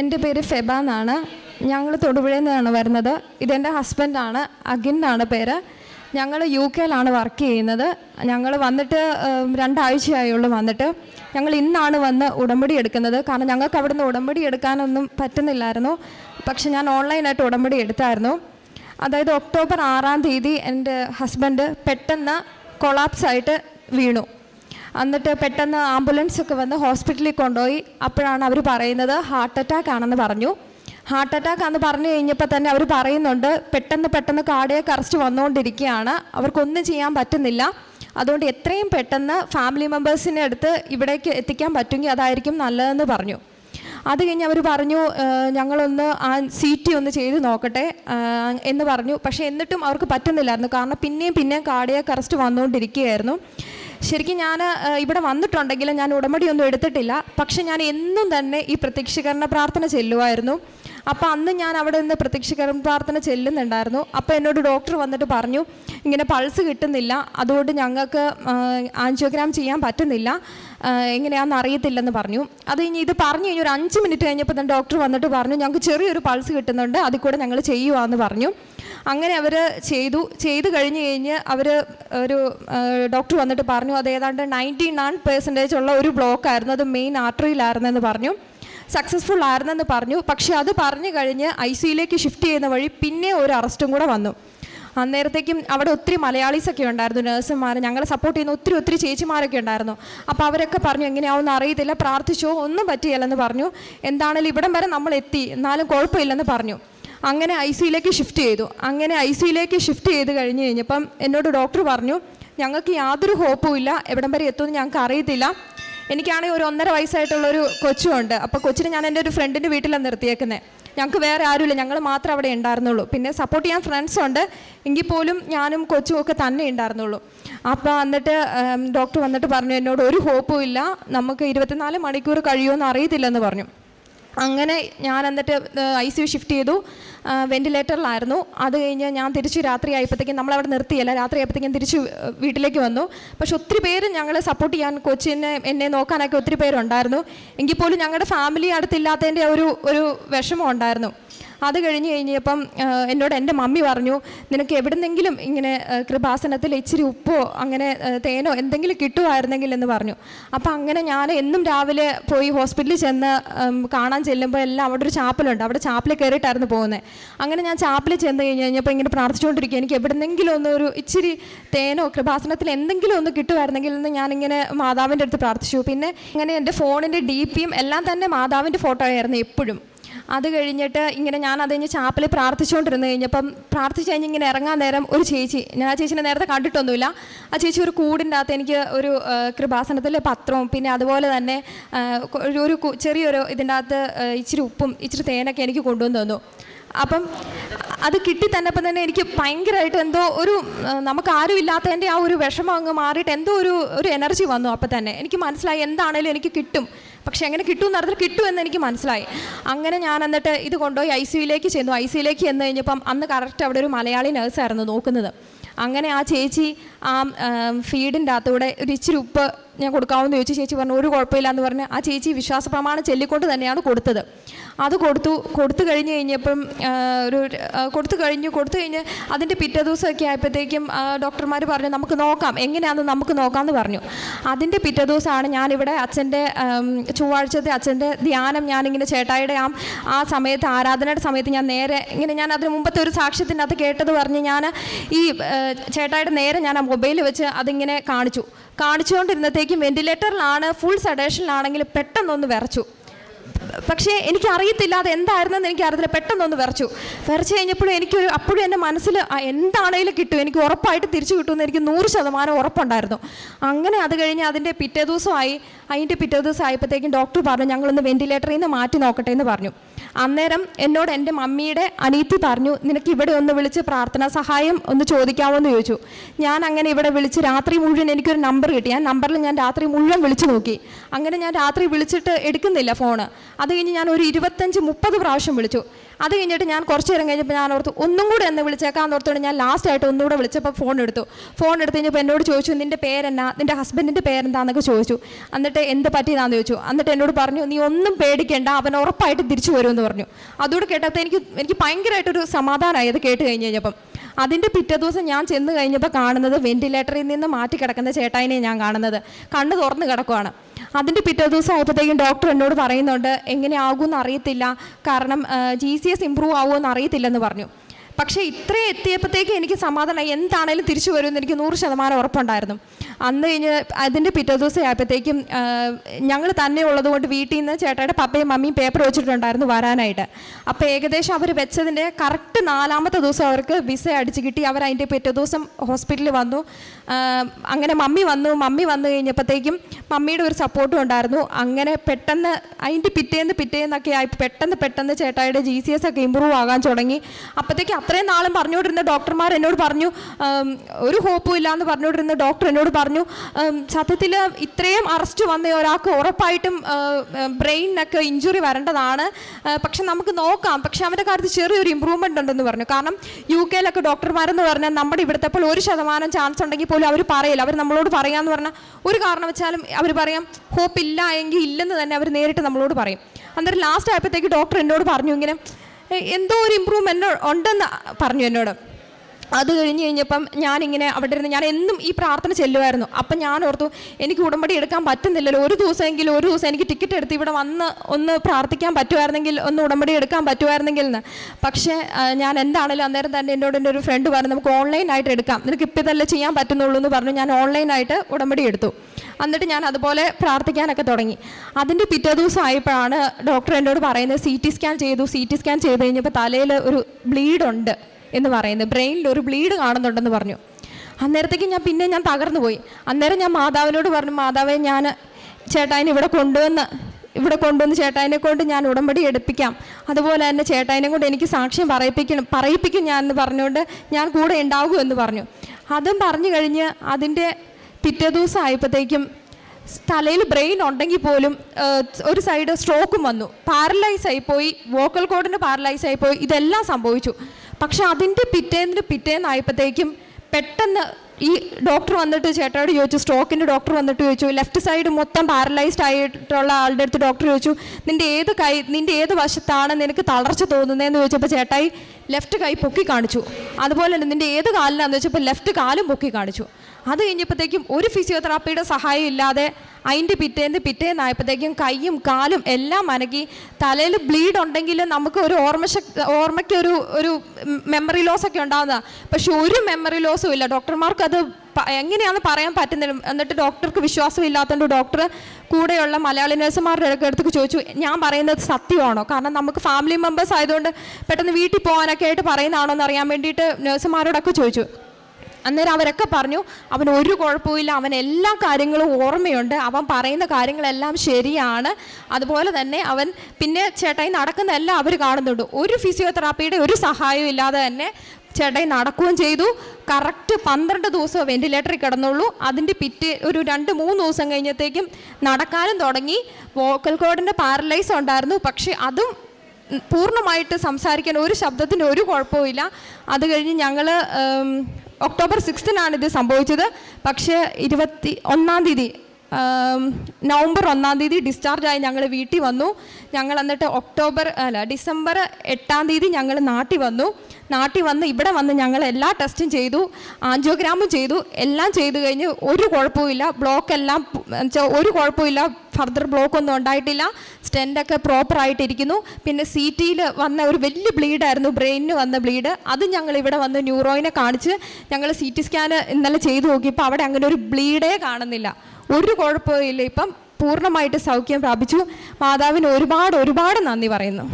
എന്റെ പേര് ഫെബ എന്നാണ്. ഞങ്ങൾ തൊടുപുഴയിൽ നിന്നാണ് വരുന്നത്. ഇതെന്റെ ഹസ്ബൻഡാണ് അഗിൻ എന്നാണ് പേര്. ഞങ്ങൾ യു കെയിലാണ് വർക്ക് ചെയ്യുന്നത്. ഞങ്ങൾ വന്നിട്ട് രണ്ടാഴ്ചയായുള്ളൂ വന്നിട്ട്. ഞങ്ങൾ ഇന്നാണ് വന്ന് ഉടമ്പടി എടുക്കുന്നത്. കാരണം ഞങ്ങൾക്ക് അവിടുന്ന് ഉടമ്പടി എടുക്കാനൊന്നും പറ്റുന്നില്ലായിരുന്നു. പക്ഷെ ഞാൻ ഓൺലൈനായിട്ട് ഉടമ്പടി എടുത്തായിരുന്നു. അതായത് ഒക്ടോബർ ആറാം തീയതി എന്റെ ഹസ്ബൻഡ് പെട്ടെന്ന് കൊളാപ്സായിട്ട് വീണു. എന്നിട്ട് പെട്ടെന്ന് ആംബുലൻസ് ഒക്കെ വന്ന് ഹോസ്പിറ്റലിൽ കൊണ്ടുപോയി. അപ്പോഴാണ് അവർ പറയുന്നത് ഹാർട്ട് അറ്റാക്ക് ആണെന്ന് പറഞ്ഞു. ഹാർട്ട് അറ്റാക്ക് ആണെന്ന് പറഞ്ഞു കഴിഞ്ഞപ്പോൾ തന്നെ അവർ പറയുന്നുണ്ട് പെട്ടെന്ന് പെട്ടെന്ന് കാർഡിയക്ക് അറസ്റ്റ് വന്നുകൊണ്ടിരിക്കുകയാണ് അവർക്കൊന്നും ചെയ്യാൻ പറ്റുന്നില്ല. അതുകൊണ്ട് എത്രയും പെട്ടെന്ന് ഫാമിലി മെമ്പേഴ്സിനെ അടുത്ത് ഇവിടേക്ക് എത്തിക്കാൻ പറ്റുമെങ്കിൽ അതായിരിക്കും നല്ലതെന്ന് പറഞ്ഞു. അത് കഴിഞ്ഞ് അവർ പറഞ്ഞു ഞങ്ങളൊന്ന് ആ സി ടി ഒന്ന് ചെയ്ത് നോക്കട്ടെ എന്ന് പറഞ്ഞു. പക്ഷേ എന്നിട്ടും അവർക്ക് പറ്റുന്നില്ലായിരുന്നു. കാരണം പിന്നെയും പിന്നെയും കാർഡിയക്ക് അറസ്റ്റ് വന്നുകൊണ്ടിരിക്കുകയായിരുന്നു ശരിക്കും ഞാൻ ഇവിടെ വന്നിട്ടുണ്ടെങ്കിലും ഞാൻ ഉടമ്പടിയൊന്നും എടുത്തിട്ടില്ല. പക്ഷെ ഞാൻ എന്നും തന്നെ ഈ പ്രത്യക്ഷീകരണ പ്രാർത്ഥന ചെല്ലുമായിരുന്നു അപ്പോൾ അന്ന് ഞാൻ അവിടെ നിന്ന് പ്രത്യക്ഷീകരണ പ്രാർത്ഥന ചെല്ലുന്നുണ്ടായിരുന്നു. അപ്പോൾ എന്നോട് ഡോക്ടർ വന്നിട്ട് പറഞ്ഞു ഇങ്ങനെ പൾസ് കിട്ടുന്നില്ല. അതുകൊണ്ട് ഞങ്ങൾക്ക് ആൻജിയോഗ്രാം ചെയ്യാൻ പറ്റുന്നില്ല. എങ്ങനെയാണെന്ന് അറിയത്തില്ലെന്ന് പറഞ്ഞു. അത് കഴിഞ്ഞ് ഇത് പറഞ്ഞു കഴിഞ്ഞ് ഒരു അഞ്ച് മിനിറ്റ് കഴിഞ്ഞപ്പോൾ തന്നെ ഡോക്ടർ വന്നിട്ട് പറഞ്ഞു ഞങ്ങൾക്ക് ചെറിയൊരു പൾസ് കിട്ടുന്നുണ്ട്. അതിൽ കൂടെ ഞങ്ങൾ ചെയ്യുവാന്ന് പറഞ്ഞു. അങ്ങനെ അവർ ചെയ്തു. ചെയ്ത് കഴിഞ്ഞ് കഴിഞ്ഞ് അവർ ഒരു ഡോക്ടർ വന്നിട്ട് പറഞ്ഞു അത് ഏതാണ്ട് നയന്റി നയൻ പെർസെന്റേജ് ഉള്ള ഒരു ബ്ലോക്കായിരുന്നു. അത് മെയിൻ ആർട്ടറിയിലായിരുന്നെന്ന് പറഞ്ഞു. സക്സസ്ഫുൾ ആയിരുന്നെന്ന് പറഞ്ഞു. പക്ഷേ അത് പറഞ്ഞു കഴിഞ്ഞ് ഐ സിയിലേക്ക് ഷിഫ്റ്റ് ചെയ്യുന്ന വഴി പിന്നെ ഒരു അറസ്റ്റും കൂടെ വന്നു. അന്നേരത്തേക്കും അവിടെ ഒത്തിരി മലയാളീസൊക്കെ ഉണ്ടായിരുന്നു നഴ്സുമാർ ഞങ്ങളെ സപ്പോർട്ട് ചെയ്യുന്ന ഒത്തിരി ഒത്തിരി ചേച്ചിമാരൊക്കെ ഉണ്ടായിരുന്നു. അപ്പോൾ അവരൊക്കെ പറഞ്ഞു എങ്ങനെയാവുമെന്ന് അറിയത്തില്ല പ്രാർത്ഥിച്ചോ ഒന്നും പറ്റിയില്ലെന്ന് പറഞ്ഞു. എന്താണേലും ഇവിടം വരെ നമ്മൾ എത്തി എന്നാലും കുഴപ്പമില്ലെന്ന് പറഞ്ഞു. അങ്ങനെ ഐ സിയിലേക്ക് ഷിഫ്റ്റ് ചെയ്തു. അങ്ങനെ ഐ സിയിലേക്ക് ഷിഫ്റ്റ് ചെയ്ത് കഴിഞ്ഞ് കഴിഞ്ഞപ്പം എന്നോട് ഡോക്ടർ പറഞ്ഞു ഞങ്ങൾക്ക് യാതൊരു ഹോപ്പും ഇല്ല എവിടം വരെ എത്തുമെന്ന് ഞങ്ങൾക്ക് അറിയത്തില്ല. എനിക്കാണെങ്കിൽ ഒരു ഒന്നര വയസ്സായിട്ടുള്ളൊരു കൊച്ചുണ്ട്. അപ്പോൾ കൊച്ചിനെ ഞാൻ എന്റെ ഒരു ഫ്രണ്ടിന്റെ വീട്ടിലാണ് നിർത്തിയേക്കുന്നത് ഞങ്ങൾക്ക് വേറെ ആരുമില്ല. ഞങ്ങൾ മാത്രം അവിടെ ഉണ്ടായിരുന്നുള്ളൂ. പിന്നെ സപ്പോർട്ട് ചെയ്യാൻ ഫ്രണ്ട്സ് ഉണ്ട്. എങ്കിൽ പോലും ഞാനും കൊച്ചും ഒക്കെ തന്നെ ഉണ്ടായിരുന്നുള്ളൂ. അപ്പോൾ എന്നിട്ട് ഡോക്ടർ വന്നിട്ട് പറഞ്ഞു എന്നോട് ഒരു ഹോപ്പും ഇല്ല. നമുക്ക് ഇരുപത്തിനാല് മണിക്കൂർ കഴിയുമെന്ന് അറിയത്തില്ലെന്ന് പറഞ്ഞു. അങ്ങനെ ഞാൻ എന്നിട്ട് ഐ സി യു ഷിഫ്റ്റ് ചെയ്തു. വെന്റിലേറ്ററിലായിരുന്നു അത് കഴിഞ്ഞ് ഞാൻ തിരിച്ച് രാത്രി ആയപ്പോഴത്തേക്കും നമ്മളവിടെ നിർത്തിയല്ല. രാത്രി ആയപ്പോഴത്തേക്കും തിരിച്ച് വീട്ടിലേക്ക് വന്നു. പക്ഷെ ഒത്തിരി പേര് ഞങ്ങളെ സപ്പോർട്ട് ചെയ്യാൻ കൊച്ചിനെ എന്നെ നോക്കാനൊക്കെ ഒത്തിരി പേരുണ്ടായിരുന്നു. എങ്കിൽ പോലും ഞങ്ങളുടെ ഫാമിലി അടുത്തില്ലാത്തതിന്റെ ഒരു ഒരു വിഷമം ഉണ്ടായിരുന്നു. അത് കഴിഞ്ഞ് കഴിഞ്ഞപ്പം എന്നോട് എന്റെ മമ്മി പറഞ്ഞു നിനക്ക് എവിടുന്നെങ്കിലും ഇങ്ങനെ കൃപാസനത്തിൽ ഇച്ചിരി ഉപ്പോ അങ്ങനെ തേനോ എന്തെങ്കിലും കിട്ടുമായിരുന്നെങ്കിൽ എന്ന് പറഞ്ഞു. അപ്പം അങ്ങനെ ഞാൻ എന്നും രാവിലെ പോയി ഹോസ്പിറ്റലിൽ ചെന്ന് കാണാൻ ചെല്ലുമ്പോൾ എല്ലാം അവിടെ ഒരു ചാപ്പലുണ്ട്. അവിടെ ചാപ്പലിൽ കയറിയിട്ടായിരുന്നു പോകുന്നത്. അങ്ങനെ ഞാൻ ചാപ്പലിൽ ചെന്ന് കഴിഞ്ഞ് കഴിഞ്ഞപ്പോൾ ഇങ്ങനെ പ്രാർത്ഥിച്ചുകൊണ്ടിരിക്കുക എനിക്ക് എവിടുന്നെങ്കിലും ഒന്ന് ഒരു ഇച്ചിരി തേനോ കൃപാസനത്തിൽ എന്തെങ്കിലും ഒന്ന് കിട്ടുമായിരുന്നെങ്കിൽ എന്ന് ഞാനിങ്ങനെ മാതാവിന്റെ അടുത്ത് പ്രാർത്ഥിച്ചു. പിന്നെ ഇങ്ങനെ എന്റെ ഫോണിന്റെ ഡി പിയും എല്ലാം തന്നെ മാതാവിന്റെ ഫോട്ടോ ആയിരുന്നു എപ്പോഴും. അത് കഴിഞ്ഞിട്ട് ഇങ്ങനെ ഞാൻ അത് കഴിഞ്ഞ് ചാപ്പലിൽ പ്രാർത്ഥിച്ചുകൊണ്ടിരുന്ന് കഴിഞ്ഞപ്പം പ്രാർത്ഥിച്ച് കഴിഞ്ഞ് ഇങ്ങനെ ഇറങ്ങാൻ നേരം ഒരു ചേച്ചി ഞാൻ ആ ചേച്ചിനെ നേരത്തെ കണ്ടിട്ടൊന്നുമില്ല. ആ ചേച്ചി ഒരു കൂടിന്റെ അകത്ത് എനിക്ക് ഒരു കൃപാസനത്തിൽ പത്രവും പിന്നെ അതുപോലെ തന്നെ ഒരു- ഒരു ചെറിയൊരു ഇതിന്റെ അകത്ത് ഇച്ചിരി ഉപ്പും ഇച്ചിരി തേനൊക്കെ എനിക്ക് കൊണ്ടുവന്ന് തന്നു. അപ്പം അത് കിട്ടി തന്നപ്പം തന്നെ എനിക്ക് ഭയങ്കരമായിട്ട് എന്തോ ഒരു നമുക്ക് ആരും ഇല്ലാത്തതിന്റെ ആ ഒരു വിഷമം അങ്ങ് മാറിയിട്ട് എന്തോ ഒരു ഒരു എനർജി വന്നു അപ്പം തന്നെ. എനിക്ക് മനസ്സിലായി എന്താണേലും എനിക്ക് കിട്ടും. പക്ഷെ എങ്ങനെ കിട്ടുമെന്ന് അറിഞ്ഞാൽ കിട്ടുമെന്ന് എനിക്ക് മനസ്സിലായി. അങ്ങനെ ഞാൻ എന്നിട്ട് ഇത് കൊണ്ടുപോയി ഐ സിയിലേക്ക് ചെന്നു. ഐ സിയിലേക്ക് ചെന്ന് കഴിഞ്ഞപ്പം അന്ന് കറക്റ്റ് അവിടെ ഒരു മലയാളി നേഴ്സായിരുന്നു നോക്കുന്നത്. അങ്ങനെ ആ ചേച്ചി ആ ഫീഡിന്റെ അകത്തൂടെ ഒരു ഇച്ചിരി ഉപ്പ് ഞാൻ കൊടുക്കാമെന്ന് ചോദിച്ചു ചേച്ചി പറഞ്ഞു ഒരു കുഴപ്പമില്ല എന്ന് പറഞ്ഞ് ആ ചേച്ചി വിശ്വാസ പ്രമാണം ചൊല്ലിക്കൊണ്ട് തന്നെയാണ് കൊടുത്തത്. അത് കൊടുത്തു കൊടുത്തു കഴിഞ്ഞ് കഴിഞ്ഞപ്പം ഒരു കൊടുത്തു കഴിഞ്ഞു കൊടുത്തു കഴിഞ്ഞ് അതിന്റെ പിറ്റേ ദിവസമൊക്കെ ആയപ്പോഴത്തേക്കും ഡോക്ടർമാർ പറഞ്ഞു നമുക്ക് നോക്കാം എങ്ങനെയാണെന്ന് നമുക്ക് നോക്കാമെന്ന് പറഞ്ഞു. അതിന്റെ പിറ്റേ ദിവസമാണ് ഞാനിവിടെ അച്ഛന്റെ ചൊവ്വാഴ്ചത്തെ അച്ഛന്റെ ധ്യാനം ഞാനിങ്ങനെ ചേട്ടായിയുടെ ആ ആ സമയത്ത് ആരാധനയുടെ സമയത്ത് ഞാൻ നേരെ ഇങ്ങനെ ഞാൻ അതിന് മുമ്പത്തെ ഒരു സാക്ഷ്യത്തിനകത്ത് കേട്ടത് പറഞ്ഞ് ഞാൻ ഈ ചേട്ടായിയുടെ നേരെ ഞാൻ ആ മൊബൈൽ വെച്ച് അതിങ്ങനെ കാണിച്ചു. കാണിച്ചുകൊണ്ടിരുന്നത്തേക്കും വെന്റിലേറ്ററിലാണ് ഫുൾ സഡേഷനിലാണെങ്കിൽ പെട്ടെന്നൊന്ന് വിറച്ചു. പക്ഷേ എനിക്ക് അറിയത്തില്ല അത് എന്തായിരുന്നെന്ന് എനിക്ക് അറിയത്തില്ല പെട്ടെന്നൊന്ന് വിറച്ചു. വിറച്ചു കഴിഞ്ഞപ്പോഴും എനിക്കൊരു അപ്പോഴും എന്റെ മനസ്സിൽ എന്താണേലും കിട്ടും. എനിക്ക് ഉറപ്പായിട്ട് തിരിച്ചു കിട്ടുമെന്ന് എനിക്ക് നൂറ് ശതമാനം ഉറപ്പുണ്ടായിരുന്നു. അങ്ങനെ അത് കഴിഞ്ഞ് അതിന്റെ പിറ്റേ ദിവസമായി അതിന്റെ പിറ്റേ ദിവസം ആയപ്പോഴത്തേക്കും ഡോക്ടർ പറഞ്ഞു ഞങ്ങളൊന്ന് വെന്റിലേറ്ററിൽ നിന്ന് മാറ്റി നോക്കട്ടെ എന്ന് പറഞ്ഞു. അന്നേരം എന്നോട് എന്റെ മമ്മിയുടെ അനീത്തി പറഞ്ഞു നിനക്ക് ഇവിടെ ഒന്ന് വിളിച്ച് പ്രാർത്ഥനാ സഹായം ഒന്ന് ചോദിക്കാമോ എന്ന് ചോദിച്ചു. ഞാൻ അങ്ങനെ ഇവിടെ വിളിച്ച് രാത്രി മുഴുവൻ എനിക്കൊരു നമ്പർ കിട്ടി. ആ നമ്പറിൽ ഞാൻ രാത്രി മുഴുവൻ വിളിച്ചു നോക്കി. അങ്ങനെ ഞാൻ രാത്രി വിളിച്ചിട്ട് എടുക്കുന്നില്ല ഫോണ്. അത് കഴിഞ്ഞ് ഞാൻ ഒരു ഇരുപത്തഞ്ച് മുപ്പത് പ്രാവശ്യം വിളിച്ചു. അത് കഴിഞ്ഞിട്ട് ഞാൻ കുറച്ച് നേരം കഴിഞ്ഞപ്പോൾ ഞാൻ ഓർത്തു ഒന്നും കൂടെ എന്നെ വിളിച്ചേക്കാന്ന് ഓർത്തുകൊണ്ട് ഞാൻ ലാസ്റ്റ് ആയിട്ട് ഒന്നുകൂടെ വിളിച്ചപ്പോൾ ഫോൺ എടുത്തു. ഫോൺ എടുത്ത് കഴിഞ്ഞപ്പോൾ എന്നോട് ചോദിച്ചു നിന്റെ പേരെന്നാ? നിന്റെ ഹസ്ബൻഡിന്റെ പേരെന്താന്നൊക്കെ ചോദിച്ചു. എന്നിട്ട് എന്ത് പറ്റിയതാന്ന് ചോദിച്ചു. എന്നിട്ട് എന്നോട് പറഞ്ഞു നീ ഒന്നും പേടിക്കേണ്ട അവൻ ഉറപ്പായിട്ട് തിരിച്ചു വരുമെന്ന് പറഞ്ഞു. അതുകൂടെ കേട്ടപ്പോൾ എനിക്ക് എനിക്ക് ഭയങ്കരമായിട്ടൊരു സമാധാനമായി അത് കേട്ട് കഴിഞ്ഞ് കഴിഞ്ഞപ്പം. അതിന്റെ പിറ്റേ ദിവസം ഞാൻ ചെന്ന് കഴിഞ്ഞപ്പോൾ കാണുന്നത് വെന്റിലേറ്ററിൽ നിന്ന് മാറ്റി കിടക്കുന്ന ചേട്ടായിനെ ഞാൻ കാണുന്നത്. കണ്ണ് തുറന്ന് കിടക്കുവാണ്. അതിന്റെ പിറ്റേ ദിവസം ആയപ്പോഴത്തേക്കും ഡോക്ടർ എന്നോട് പറയുന്നുണ്ട് എങ്ങനെ ആകുമെന്ന് അറിയത്തില്ല. കാരണം ജി സി എസ് ഇമ്പ്രൂവ് ആകുമെന്ന് അറിയത്തില്ലെന്ന് പറഞ്ഞു. പക്ഷേ ഇത്രയും എത്തിയപ്പോഴത്തേക്ക് എനിക്ക് സമാധാനമായി. എന്താണേലും തിരിച്ചു വരുമെന്ന് എനിക്ക് നൂറ് ശതമാനം ഉറപ്പുണ്ടായിരുന്നു. അന്ന് കഴിഞ്ഞ് അതിന്റെ പിറ്റേ ദിവസം ആയപ്പോഴത്തേക്കും ഞങ്ങൾ തന്നെ ഉള്ളതുകൊണ്ട് വീട്ടിൽ നിന്ന് ചേട്ടായുടെ പപ്പയും മമ്മിയും പേപ്പർ വെച്ചിട്ടുണ്ടായിരുന്നു വരാനായിട്ട്. അപ്പോൾ ഏകദേശം അവർ വെച്ചതിന്റെ കറക്റ്റ് നാലാമത്തെ ദിവസം അവർക്ക് വിസ അടിച്ച് കിട്ടി. അവർ അതിന്റെ പിറ്റേ ദിവസം ഹോസ്പിറ്റലിൽ വന്നു. അങ്ങനെ മമ്മി വന്നു. മമ്മി വന്നു കഴിഞ്ഞപ്പോഴത്തേക്കും മമ്മിയുടെ ഒരു സപ്പോർട്ടും ഉണ്ടായിരുന്നു. അങ്ങനെ പെട്ടെന്ന് അതിന്റെ പിറ്റേന്ന് പിറ്റേന്നൊക്കെ ആയി. പെട്ടെന്ന് പെട്ടെന്ന് ചേട്ടായുടെ ജി സി എസ് ഒക്കെ ഇമ്പ്രൂവ് ആകാൻ തുടങ്ങി. അപ്പോഴത്തേക്ക് അത്രയും നാളും പറഞ്ഞുകൊണ്ടിരുന്ന ഡോക്ടർമാർ എന്നോട് പറഞ്ഞു ഒരു ഹോപ്പും ഇല്ല എന്ന് പറഞ്ഞുകൊണ്ടിരുന്ന ഡോക്ടർ എന്നോട് പറഞ്ഞു സത്യത്തിൽ ഇത്രയും അറസ്റ്റ് വന്ന ഒരാൾക്ക് ഉറപ്പായിട്ടും ബ്രെയിനൊക്കെ ഇഞ്ചുറി വരേണ്ടതാണ്. പക്ഷെ നമുക്ക് നോക്കാം. പക്ഷെ അവന്റെ കാര്യത്തിൽ ചെറിയൊരു ഇമ്പ്രൂവ്മെന്റ് ഉണ്ടെന്ന് പറഞ്ഞു. കാരണം യു കെയിലൊക്കെ ഡോക്ടർമാരെന്ന് പറഞ്ഞാൽ നമ്മുടെ ഇവിടുത്തെ പോലെ ഒരു ശതമാനം ചാൻസ് ഉണ്ടെങ്കിൽ പോലും അവർ പറയില്ല. അവർ നമ്മളോട് പറയാമെന്ന് പറഞ്ഞാൽ ഒരു കാരണം വെച്ചാലും അവർ പറയാം ഹോപ്പ് ഇല്ല എങ്കിൽ ഇല്ലെന്ന് തന്നെ അവർ നേരിട്ട് നമ്മളോട് പറയും. അന്നേരം ലാസ്റ്റ് ആയപ്പോഴത്തേക്ക് ഡോക്ടർ എന്നോട് പറഞ്ഞു ഇങ്ങനെ "എ- എന്തോ ഒരു ഇമ്പ്രൂവ്മെന്റ് ഉണ്ടെന്ന് പറഞ്ഞു എന്നോട്. അത് കഴിഞ്ഞ് കഴിഞ്ഞപ്പം ഞാനിങ്ങനെ അവിടെ ഇരുന്ന് ഞാൻ എന്നും ഈ പ്രാർത്ഥന ചെല്ലുമായിരുന്നു അപ്പം ഞാൻ ഓർത്തു എനിക്ക് ഉടമ്പടി എടുക്കാൻ പറ്റുന്നില്ലല്ലോ. ഒരു ദിവസമെങ്കിലും ഒരു ദിവസം എനിക്ക് ടിക്കറ്റ് എടുത്ത് ഇവിടെ വന്ന് ഒന്ന് പ്രാർത്ഥിക്കാൻ പറ്റുമായിരുന്നെങ്കിൽ ഒന്ന് ഉടമ്പടി എടുക്കാൻ പറ്റുമായിരുന്നെങ്കിൽ എന്ന് പക്ഷേ ഞാൻ എന്താണെങ്കിലും അന്നേരം തന്നെ എന്നോട് എന്റെ ഒരു ഫ്രണ്ട് പറഞ്ഞു നമുക്ക് ഓൺലൈനായിട്ട് എടുക്കാം. നിനക്ക് ഇപ്പം ഇതല്ലേ ചെയ്യാൻ പറ്റുന്നുള്ളൂ എന്ന് പറഞ്ഞു ഞാൻ ഓൺലൈനായിട്ട് ഉടമ്പടി എടുത്തു. എന്നിട്ട് ഞാൻ അതുപോലെ പ്രാർത്ഥിക്കാനൊക്കെ തുടങ്ങി. അതിന്റെ പിറ്റേ ദിവസം ആയപ്പോഴാണ് ഡോക്ടർ എന്നോട് പറയുന്നത് സി ടി സ്കാൻ ചെയ്തു സി ടി സ്കാൻ ചെയ്ത് കഴിഞ്ഞപ്പോൾ തലയിൽ ഒരു ബ്ലീഡ് ഉണ്ട്. എന്ന് പറയുന്നത് ബ്രെയിനിൽ ഒരു ബ്ലീഡ് കാണുന്നുണ്ടെന്ന് പറഞ്ഞു. അന്നേരത്തേക്ക് ഞാൻ പിന്നെ ഞാൻ തകർന്നു പോയി. അന്നേരം ഞാൻ മാതാവിനോട് പറഞ്ഞു മാതാവെ ഞാൻ ചേട്ടായിനെ ഇവിടെ കൊണ്ടുവന്ന് ഇവിടെ കൊണ്ടുവന്ന് ചേട്ടായിനെ കൊണ്ട് ഞാൻ ഉടമ്പടി എടുപ്പിക്കാം. അതുപോലെ തന്നെ ചേട്ടായിനെ കൊണ്ട് എനിക്ക് സാക്ഷ്യം പറയിപ്പിക്കണം പറയിപ്പിക്കും ഞാൻ എന്ന് പറഞ്ഞുകൊണ്ട് ഞാൻ കൂടെ ഉണ്ടാകും എന്ന് പറഞ്ഞു. അതും പറഞ്ഞു കഴിഞ്ഞ് അതിന്റെ പിറ്റേ ദിവസം ആയപ്പോഴത്തേക്കും തലയിൽ ബ്രെയിൻ ഉണ്ടെങ്കിൽ പോലും ഒരു സൈഡ് സ്ട്രോക്കും വന്നു. പാരലൈസ് ആയിപ്പോയി വോക്കൽ കോഡിന് പാരലൈസ് ആയിപ്പോയി ഇതെല്ലാം സംഭവിച്ചു. പക്ഷെ അതിന്റെ പിറ്റേന്ന് പിറ്റേന്നായപ്പോഴത്തേക്കും പെട്ടെന്ന് ഈ ഡോക്ടർ വന്നിട്ട് ചേട്ടായോട് ചോദിച്ചു സ്ട്രോക്കിന്റെ ഡോക്ടർ വന്നിട്ട് ചോദിച്ചു ലെഫ്റ്റ് സൈഡ് മൊത്തം പാരലൈസ്ഡ് ആയിട്ടുള്ള ആളുടെ അടുത്ത് ഡോക്ടർ ചോദിച്ചു നിന്റെ ഏത് കൈ നിന്റെ ഏത് വശത്താണ് നിനക്ക് തളർച്ച തോന്നുന്നതെന്ന് ചോദിച്ചപ്പോൾ ചേട്ടായി ലെഫ്റ്റ് കൈ പൊക്കി കാണിച്ചു. അതുപോലെ തന്നെ നിന്റെ ഏത് കാലിനാന്ന് ചോദിച്ചപ്പോൾ ലെഫ്റ്റ് കാലും പൊക്കി കാണിച്ചു. അത് കഴിഞ്ഞപ്പോഴത്തേക്കും ഒരു ഫിസിയോതെറാപ്പിയുടെ സഹായം ഇല്ലാതെ അതിന്റെ പിറ്റേന്ന് പിറ്റേന്നായപ്പോഴത്തേക്കും കൈയും കാലും എല്ലാം മനകി തലയിൽ ബ്ലീഡ് ഉണ്ടെങ്കിൽ നമുക്ക് ഒരു ഓർമ്മശക്തി ഓർമ്മയ്ക്ക് ഒരു മെമ്മറി ലോസ് ഒക്കെ ഉണ്ടാകുന്നതാണ് പക്ഷെ ഒരു മെമ്മറി ലോസും ഇല്ല. ഡോക്ടർമാർക്ക് അത് എങ്ങനെയാണെന്ന് പറയാൻ പറ്റുന്നില്ല. എന്നിട്ട് ഡോക്ടർക്ക് വിശ്വാസം ഇല്ലാത്തതുകൊണ്ട് ഡോക്ടർ കൂടെയുള്ള മലയാളി നഴ്സുമാരുടെ എടുത്തു ചോദിച്ചു ഞാൻ പറയുന്നത് സത്യമാണോ? കാരണം നമുക്ക് ഫാമിലി മെമ്പേഴ്സ് ആയതുകൊണ്ട് പെട്ടെന്ന് വീട്ടിൽ പോകാനൊക്കെ ആയിട്ട് പറയുന്നതാണോ എന്ന് അറിയാൻ വേണ്ടിയിട്ട് നഴ്സുമാരോടൊക്കെ ചോദിച്ചു. അന്നേരം അവരൊക്കെ പറഞ്ഞു അവൻ ഒരു കുഴപ്പമില്ല അവൻ എല്ലാ കാര്യങ്ങളും ഓർമ്മയുണ്ട് അവൻ പറയുന്ന കാര്യങ്ങളെല്ലാം ശരിയാണ്. അതുപോലെ തന്നെ അവൻ പിന്നെ ചേട്ടായി നടക്കുന്ന എല്ലാം അവർ കാണുന്നുണ്ട്. ഒരു ഫിസിയോതെറാപ്പിയുടെ ഒരു സഹായവും ഇല്ലാതെ തന്നെ ചേട്ടായി നടക്കുകയും ചെയ്തു. കറക്റ്റ് പന്ത്രണ്ട് ദിവസം വെന്റിലേറ്ററിൽ കിടന്നുള്ളൂ. അതിന്റെ പിറ്റേ ഒരു രണ്ട് മൂന്ന് ദിവസം കഴിഞ്ഞത്തേക്കും നടക്കാനും തുടങ്ങി. വോക്കൽ കോഡിന്റെ പാരലൈസ് ഉണ്ടായിരുന്നു. പക്ഷേ അതും പൂർണമായിട്ട് സംസാരിക്കാൻ ഒരു ശബ്ദത്തിന് ഒരു കുഴപ്പവുമില്ല. അത് കഴിഞ്ഞ് ഞങ്ങൾ ഒക്ടോബർ സിക്സ്തിനാണ് ഇത് സംഭവിച്ചത്. പക്ഷേ ഇരുപത്തി ഒന്നാം തീയതി നവംബർ ഒന്നാം തീയതി ഡിസ്ചാർജായി ഞങ്ങൾ വീട്ടിൽ വന്നു. ഞങ്ങൾ എന്നിട്ട് ഒക്ടോബർ അല്ല ഡിസംബർ എട്ടാം തീയതി ഞങ്ങൾ നാട്ടിൽ വന്നു. നാട്ടിൽ വന്ന് ഇവിടെ വന്ന് ഞങ്ങൾ എല്ലാ ടെസ്റ്റും ചെയ്തു ആൻജിയോഗ്രാമും ചെയ്തു. എല്ലാം ചെയ്തു കഴിഞ്ഞ് ഒരു കുഴപ്പമില്ല ബ്ലോക്ക് എല്ലാം ഒരു കുഴപ്പമില്ല ഫർദർ ബ്ലോക്ക് ഒന്നും ഉണ്ടായിട്ടില്ല. സ്റ്റെൻഡൊക്കെ പ്രോപ്പറായിട്ടിരിക്കുന്നു പിന്നെ സി ടിയിൽ വന്ന ഒരു വലിയ ബ്ലീഡായിരുന്നു ബ്രെയിനിന് വന്ന ബ്ലീഡ് അത് ഞങ്ങൾ ഇവിടെ വന്ന് ന്യൂറോയിനെ കാണിച്ച് ഞങ്ങൾ സി ടി സ്കാൻ ഇന്നലെ ചെയ്തു നോക്കിയപ്പോൾ അവിടെ അങ്ങനെ ഒരു ബ്ലീഡേ കാണുന്നില്ല. ഒരു കുഴപ്പമില്ല ഇപ്പം പൂർണമായിട്ട് സൗഖ്യം പ്രാപിച്ചു. മാതാവിന് ഒരുപാട് ഒരുപാട് നന്ദി പറയുന്നു.